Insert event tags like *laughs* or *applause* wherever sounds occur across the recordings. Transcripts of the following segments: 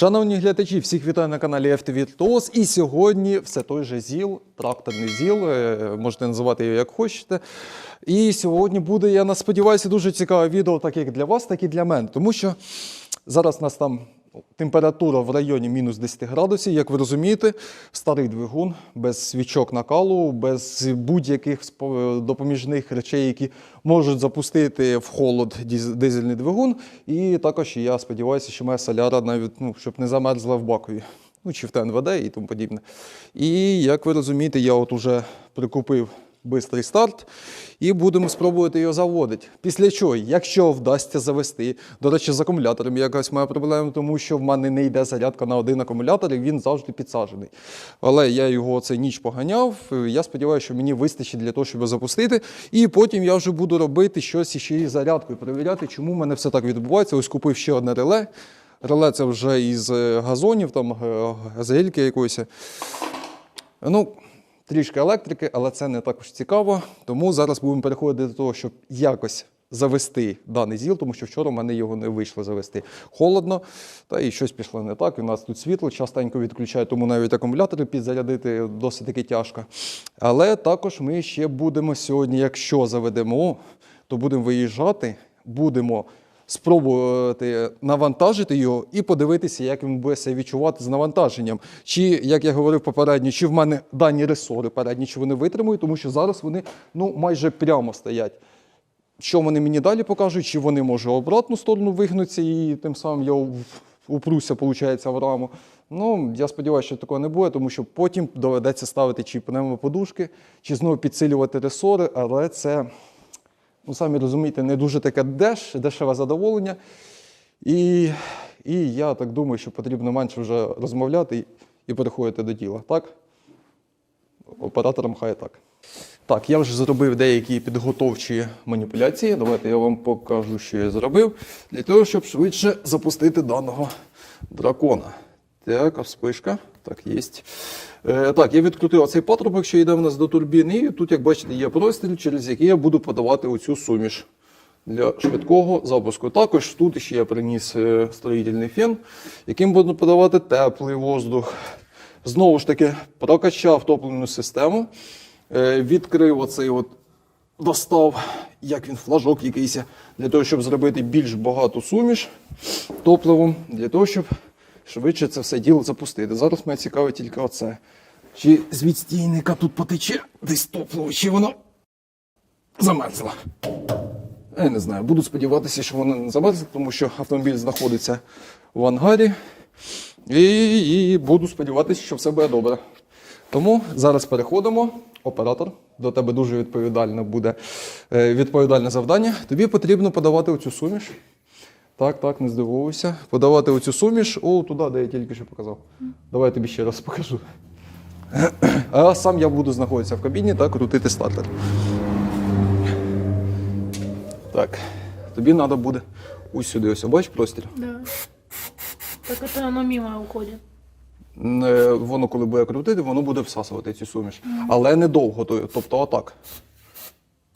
Шановні глядачі, всіх вітаю на каналі FTV І сьогодні все той же ЗІЛ, тракторний ЗІЛ, е, можете називати його як хочете. І сьогодні буде, я сподіваюся, дуже цікаве відео, так як для вас, так і для мене. Тому що зараз нас там температура в районі мінус 10 градусів. Як ви розумієте, старий двигун без свічок накалу, без будь-яких допоміжних речей, які можуть запустити в холод дизельний двигун. І також я сподіваюся, що моя соляра навіть ну, щоб не замерзла в бакові. Ну, чи в ТНВД і тому подібне. І як ви розумієте, я от уже прикупив бистрий старт і будемо спробувати його заводити. Після чого, якщо вдасться завести, до речі, з акумулятором якась моя проблема, тому що в мене не йде зарядка на один акумулятор, і він завжди підсаджений. Але я його цей ніч поганяв. Я сподіваюся, що мені вистачить для того, щоб запустити. І потім я вже буду робити щось ще із зарядкою, перевіряти, чому в мене все так відбувається. Ось купив ще одне реле. Реле це вже із е, газонів, там е, газельки якоїсь. Ну, трішки електрики, але це не також цікаво. Тому зараз будемо переходити до того, щоб якось завести даний ЗІЛ, тому що вчора в мене його не вийшло завести. Холодно, та і щось пішло не так. У нас тут світло частенько відключає, тому навіть акумулятори підзарядити досить таки тяжко. Але також ми ще будемо сьогодні, якщо заведемо, то будемо виїжджати, будемо спробувати навантажити його і подивитися, як він буде себе відчувати з навантаженням. Чи, як я говорив попередньо, чи в мене дані ресори передні, чи вони витримують, тому що зараз вони ну, майже прямо стоять. Що вони мені далі покажуть, чи вони може обратну сторону вигнуться, і тим самим я упруся, виходить, в раму. Ну, я сподіваюся, що такого не буде, тому що потім доведеться ставити чи пневмоподушки, чи знову підсилювати ресори, але це ну, самі розумієте, не дуже таке деш, дешеве задоволення. І, і я так думаю, що потрібно менше вже розмовляти і, і переходити до діла. Так? Операторам хай так. Так, я вже зробив деякі підготовчі маніпуляції. Давайте я вам покажу, що я зробив, для того, щоб швидше запустити даного дракона. Так, вспишка. Так, є. Е, так, я відкрутив оцей патрубок, що йде в нас до турбіни. І тут, як бачите, є простріл, через який я буду подавати оцю суміш для швидкого запуску. Також тут ще я приніс е, строїтельний фен, яким буду подавати теплий воздух. Знову ж таки, прокачав топливну систему, е, відкрив оцей от достав, як він флажок якийсь, для того, щоб зробити більш багату суміш топливом, для того, щоб швидше це все діло запустити. Зараз мене цікавить тільки оце. Чи з відстійника тут потече десь топливо, чи воно замерзло. Я не знаю, буду сподіватися, що воно не замерзло, тому що автомобіль знаходиться в ангарі. І, і буду сподіватися, що все буде добре. Тому зараз переходимо. Оператор, до тебе дуже відповідальне буде е, відповідальне завдання. Тобі потрібно подавати оцю суміш. Так, так, не здивовуйся. Подавати оцю суміш о, туди, де я тільки що показав. Давай я тобі ще раз покажу. *clears throat* А сам я буду знаходитися в кабіні та крутити стартер. Так, тобі треба буде ось сюди, ось бачиш простір. Да. Так это оно мимо уходит. Е, Воно, коли буде крутити, воно буде всасувати цю суміш. Але недовго, тобто отак.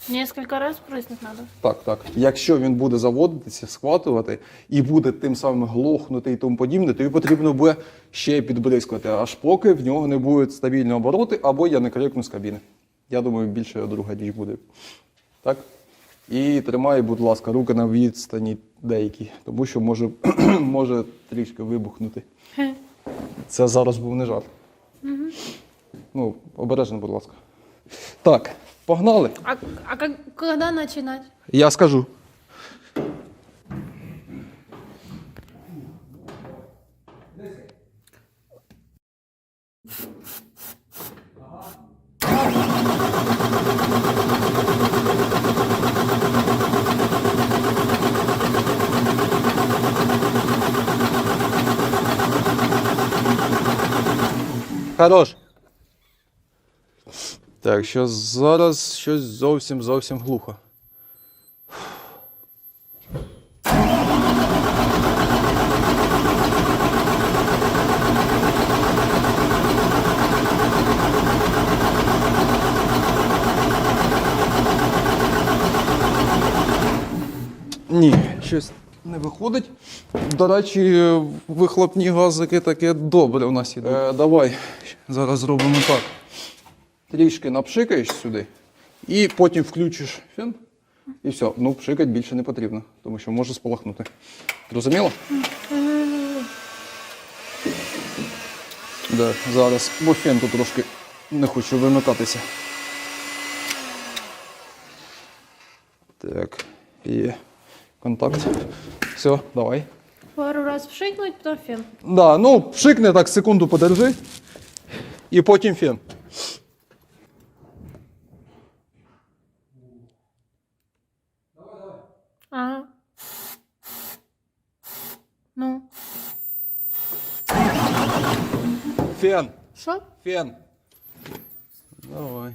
Несколько раз прыснуть надо. Так, так. Якщо він буде заводитися, схватувати і буде тим самим глохнути і тому подібне, тобі потрібно буде ще підбризкати, аж поки в нього не будуть стабільні обороти, або я не крикну з кабіни. Я думаю, більше друга річ буде. Так? І тримай, будь ласка, руки на відстані деякі, тому що може, *clears throat* може трішки вибухнути. Це зараз був не жарт. Ну, обережно, будь ласка. Так, погнали. А, а как, когда начинать? Я скажу. Хорош. Так, що зараз щось зовсім зовсім глухо. Ні, щось не виходить. До речі, вихлопні газики таке добре у нас іде. Е, давай, зараз зробимо так. Трішки напшикаєш сюди і потім включиш фен. І все. Ну, пшикати більше не потрібно, тому що може спалахнути. Зрозуміло? Да, зараз, бо фен тут трошки не хочу вимикатися. Так, є контакт. Все, давай. Пару раз пшикнуть, потом фен. Да, ну, пшикни так, секунду подержи. І потім фен. Ага. Ну, Фен. що? Фен. Давай.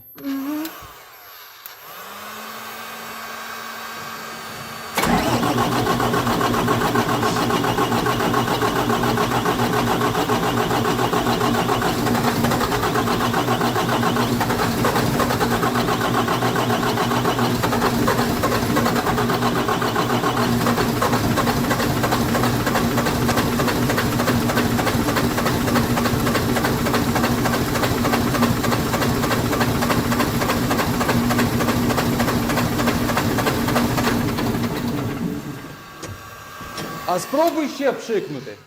А спробуй ще пшикнути.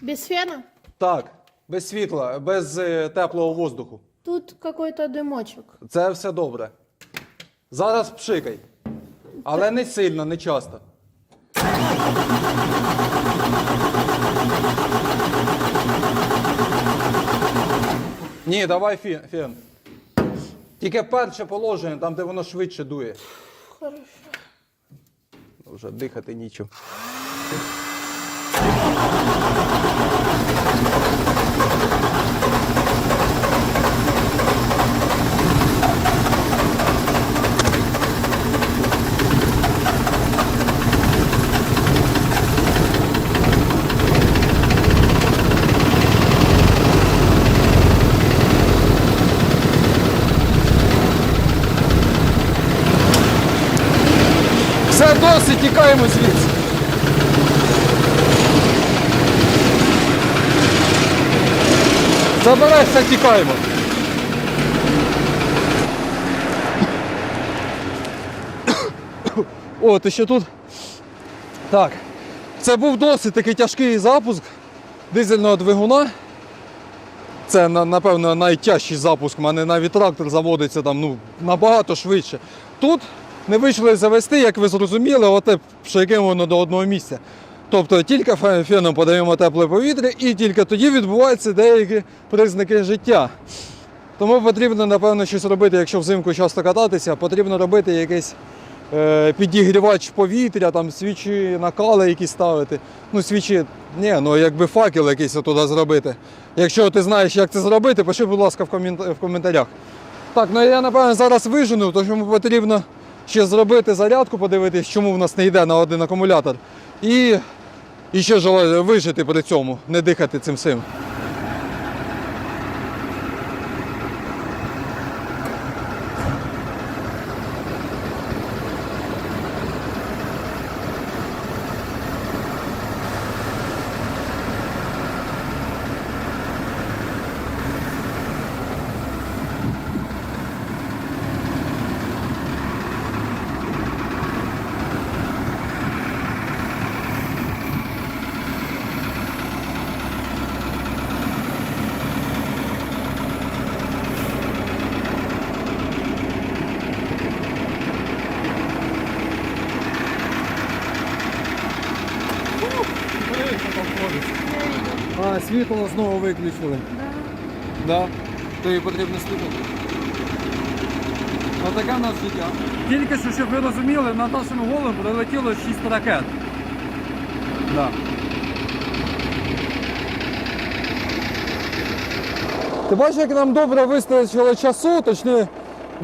Без фена? Так, без світла, без е, теплого воздуху. Тут какой-то дымочек. Це все добре. Зараз пшикай. Але не сильно, не часто. Ні, давай фен. фен. Тільки перше положення, там, де воно швидше дує. Хорошо. Вже дихати нічого. Все досить, тікаємо звідси. Забирайся, тікаємо. О, ти ще тут? Так. Це був досить такий тяжкий запуск дизельного двигуна. Це, напевно, найтяжчий запуск. У мене навіть трактор заводиться там ну, набагато швидше. Тут не вийшли завести, як ви зрозуміли, оте пшикаємо воно до одного місця. Тобто тільки фе- феном подаємо тепле повітря і тільки тоді відбуваються деякі признаки життя. Тому потрібно, напевно, щось робити, якщо взимку часто кататися, потрібно робити якийсь е, підігрівач повітря, там свічі накали якісь ставити. Ну, свічі, ні, ну якби факел якийсь туди зробити. Якщо ти знаєш, як це зробити, пиши, будь ласка, в, комент- в коментарях. Так, ну я напевно зараз вижену, тому потрібно ще зробити зарядку, подивитись, чому в нас не йде на один акумулятор. І, і ще желаю вижити при цьому, не дихати цим всім. А, світло знову виключили. Да. Тобі потрібно слухати. Отаке в нас життя. Тільки що, щоб ви розуміли, на нашому голову прилетіло 6 ракет. Да. Ти бачиш, як нам добре вистачило часу, точніше,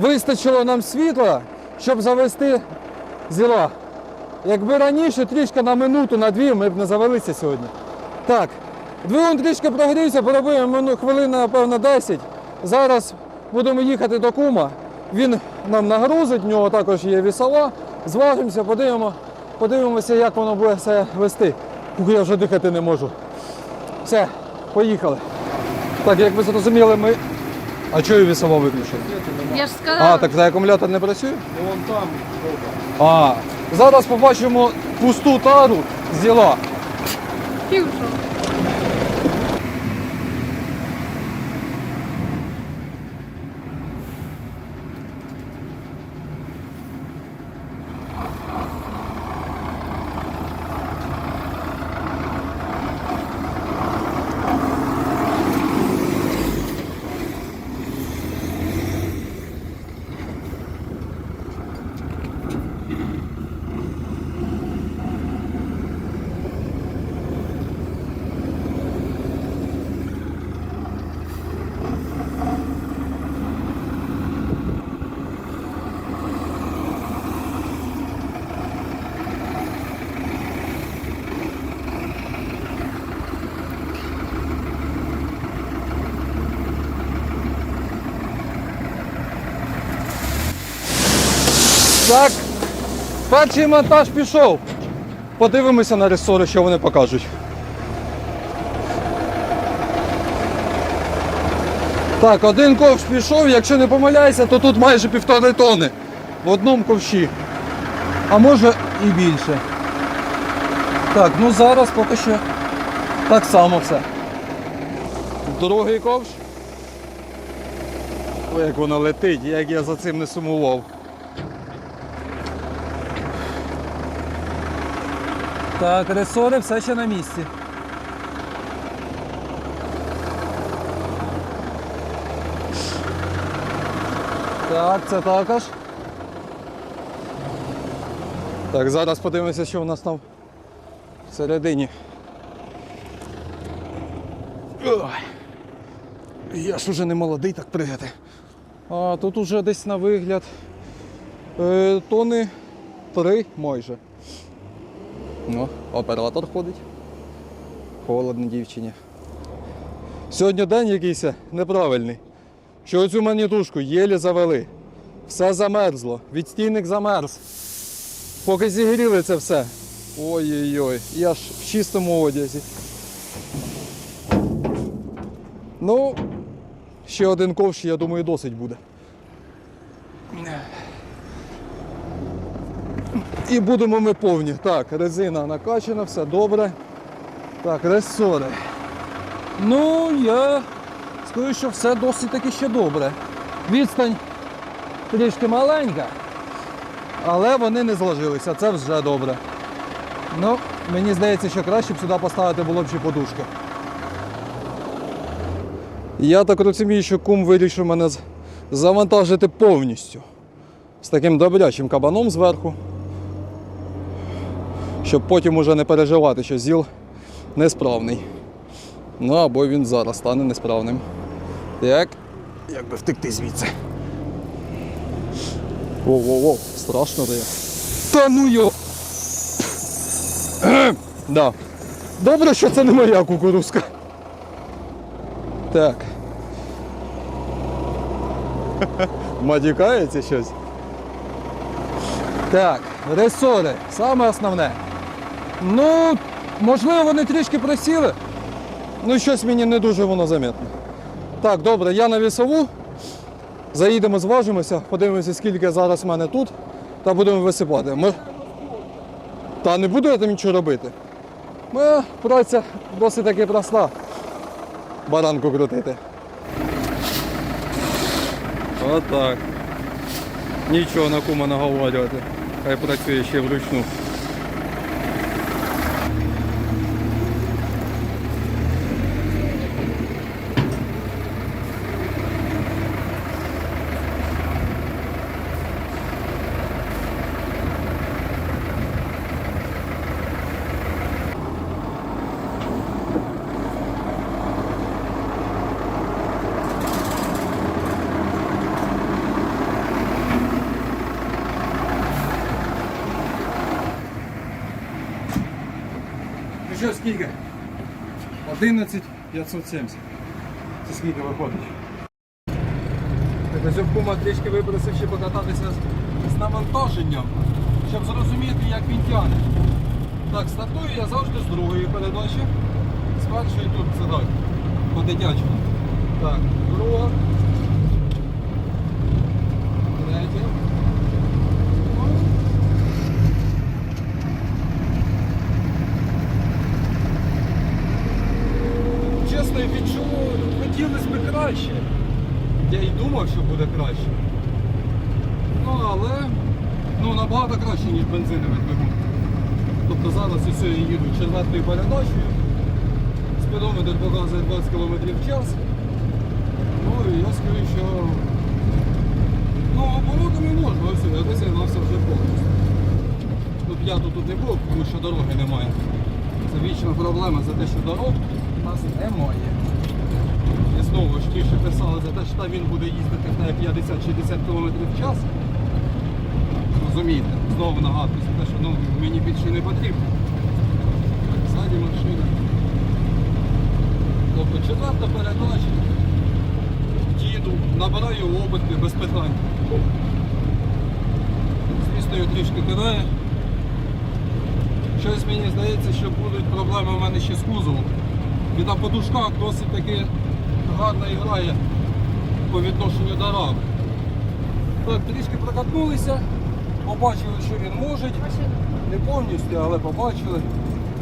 вистачило нам світла, щоб завести зіла. Якби раніше трішки на минуту, на дві, ми б не завелися сьогодні. Так, двигун трішки прогрівся, поробимо ну, хвилин, напевно, 10. Зараз будемо їхати до кума. Він нам нагрузить, в нього також є вісова. Зважимося, подивимо, Подивимося, як воно буде все вести. Я вже дихати не можу. Все, поїхали. Так, як ви зрозуміли, ми. А чого вісово виключили? Я ж сказала. А, так за акумулятор не працює? Ну вон там. А, зараз побачимо пусту тару з діла. Фьюжн. Так, перший монтаж пішов. Подивимося на ресори, що вони покажуть. Так, один ковш пішов, якщо не помиляюся, то тут майже півтори тони в одному ковші. А може і більше. Так, ну зараз поки що так само все. Другий ковш. Ой, як воно летить, як я за цим не сумував. Так, ресори все ще на місці. Так, це також. Так, зараз подивимося, що у нас там всередині. Я ж уже не молодий так пригати. А тут уже десь на вигляд е, тони три майже. Ну, оператор ходить. Холодно дівчині. Сьогодні день якийсь неправильний. Що оцю манітушку єлі завели. Все замерзло. Відстійник замерз. Поки зігріли це все. Ой-ой-ой, я ж в чистому одязі. Ну, ще один ковш, я думаю, досить буде. І будемо ми повні. Так, резина накачана, все добре. Так, ресори. Ну, я скажу, що все досить таки ще добре. Відстань трішки маленька, але вони не зложилися, це вже добре. Ну, мені здається, що краще б сюди поставити було б подушки. Я так розумію, що кум вирішив мене завантажити повністю. З таким добрячим кабаном зверху щоб потім уже не переживати, що ЗІЛ несправний. Ну або він зараз стане несправним. Так, як би втекти звідси. Воу-воу-воу, страшно дає. Та ну йо! *clears throat* Да. Добре, що це не моя кукурузка. Так. *laughs* Матікається щось. Так, ресори, саме основне. Ну, можливо, вони трішки просіли. Ну, щось мені не дуже воно замітно. Так, добре, я на вісову. Заїдемо, зважимося, подивимося, скільки зараз в мене тут, та будемо висипати. Ми... Та не буду я там нічого робити. Моя праця досить таки проста. Баранку крутити. Отак. Нічого на кума наговорювати. Хай працює ще вручну. 11 570. Це скільки виходить? Так кума трішки випросив ще покататися з, навантаженням. щоб зрозуміти, як він тягне. Так, стартую я завжди з другої передачі. З першої тут це так, по дитячому. Так, друга. Третя. Чесно, відчув, хотілося б краще. Я й думав, що буде краще. Ну, але ну, набагато краще, ніж бензиновий двигун. Тобто зараз ось я їду четвертою передачею. Спідометр показує 20 км в час. Ну і я скажу, що ну, оборотами можна, ось я нався вже повністю. Ну, п'яту тут не було, тому що дороги немає. Це вічна проблема за те, що дорог у нас немає. І знову ж ті, що писали за те, що там він буде їздити на 50-60 км в час. Розумієте, знову нагадую за те, що ну, мені більше не потрібно. Ззаді машина. Тобто четверта передача. Їду, набираю оберти без питань. Звісно, його трішки кидає. Щось мені здається, що будуть проблеми в мене ще з кузовом. Він на подушках досить таки гарно грає по відношенню до рами. Так, трішки прокатнулися, побачили, що він може. Машина. Не повністю, але побачили.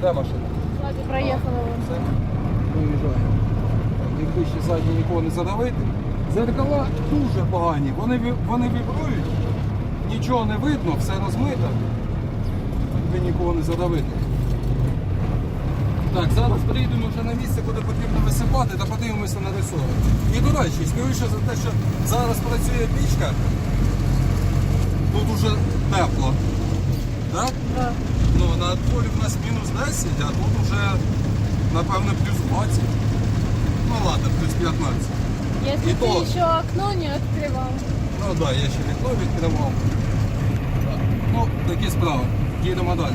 Де машина? Ладно, проехала вон. Все, виїжджає. Якби ще ззаді нікого не задавити. Зеркала дуже погані. Вони, вони вібрують, нічого не видно, все розмито. Якби нікого не задавити. Так, зараз приїдемо вже на місце, куди потрібно висипати та подивимося на ресори. І до речі, скоріше за те, що зараз працює пічка, тут уже тепло. Так? Да. Ну, на дворі в нас мінус 10, а тут вже, напевно, плюс 20. Ну ладно, плюс 15. Если И ты то. еще окно не открывал. Ну так, да, я ще вікно відкривав. Так. Ну, такі справи. Їдемо далі.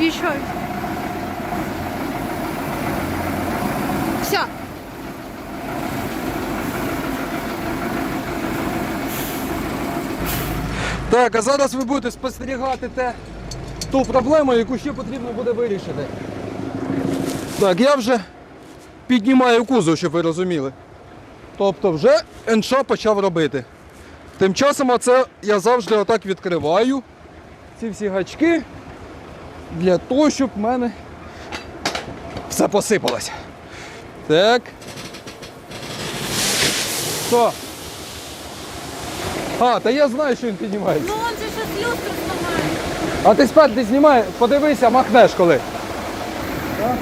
Еще. Все. Так, а зараз ви будете спостерігати те, ту проблему, яку ще потрібно буде вирішити. Так, я вже піднімаю кузов, щоб ви розуміли. Тобто вже НШ почав робити. Тим часом оце я завжди отак відкриваю ці всі гачки для того, щоб в мене все посипалося. Так. Що? А, та я знаю, що він піднімається. Ну он же щось люстру знімає. А ти спад не знімай, подивися, махнеш коли. Так?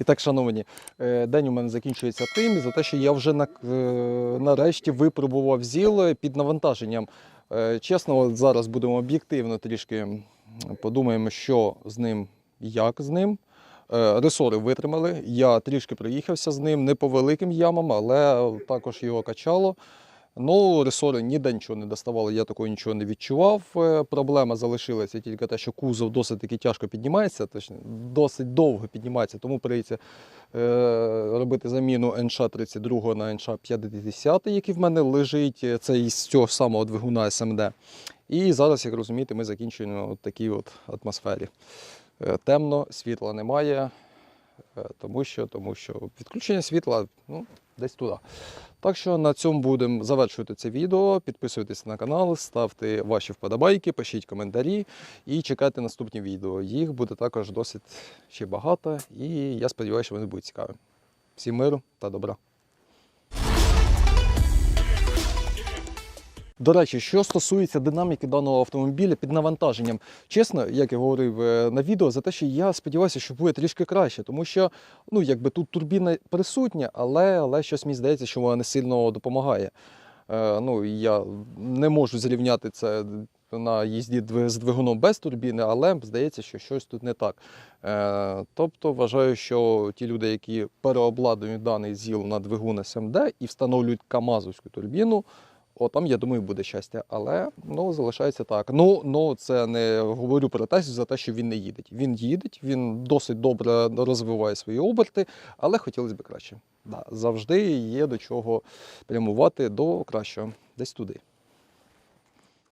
І так, шановні, е, день у мене закінчується тим, за те, що я вже на, е, нарешті випробував ЗІЛ під навантаженням. Е, Чесно, зараз будемо об'єктивно трішки подумаємо, що з ним, як з ним. Ресори витримали. Я трішки проїхався з ним, не по великим ямам, але також його качало. Ну, ресори ніде нічого не доставали, я такого нічого не відчував. Е, Проблема залишилася тільки те, що кузов досить таки тяжко піднімається, точно, досить довго піднімається, тому прийдеться е, робити заміну НШ-32 на НШ-50, який в мене лежить. Е, Це із цього самого двигуна СМД. І зараз, як розумієте, ми закінчуємо в такій от атмосфері. Темно, світла немає, тому що, тому що відключення світла ну, десь туди. Так що на цьому будемо завершувати це відео. Підписуйтесь на канал, ставте ваші вподобайки, пишіть коментарі і чекайте наступні відео. Їх буде також досить ще багато, і я сподіваюся, що вони будуть цікаві. Всім миру та добра. До речі, що стосується динаміки даного автомобіля під навантаженням, чесно, як я говорив е, на відео, за те, що я сподіваюся, що буде трішки краще, тому що ну, якби тут турбіна присутня, але, але щось мені здається, що вона не сильно допомагає. Е, ну, я не можу зрівняти це на їзді з двигуном без турбіни, але здається, що щось тут не так. Е, тобто вважаю, що ті люди, які переобладнують даний ЗІЛ на двигун СМД і встановлюють Камазовську турбіну, о, там, я думаю, буде щастя. Але ну, залишається так. Ну, ну це не говорю про те, за те, що він не їде. Він їде, він досить добре розвиває свої оберти, але хотілося б краще. Да, завжди є до чого прямувати до кращого, десь туди.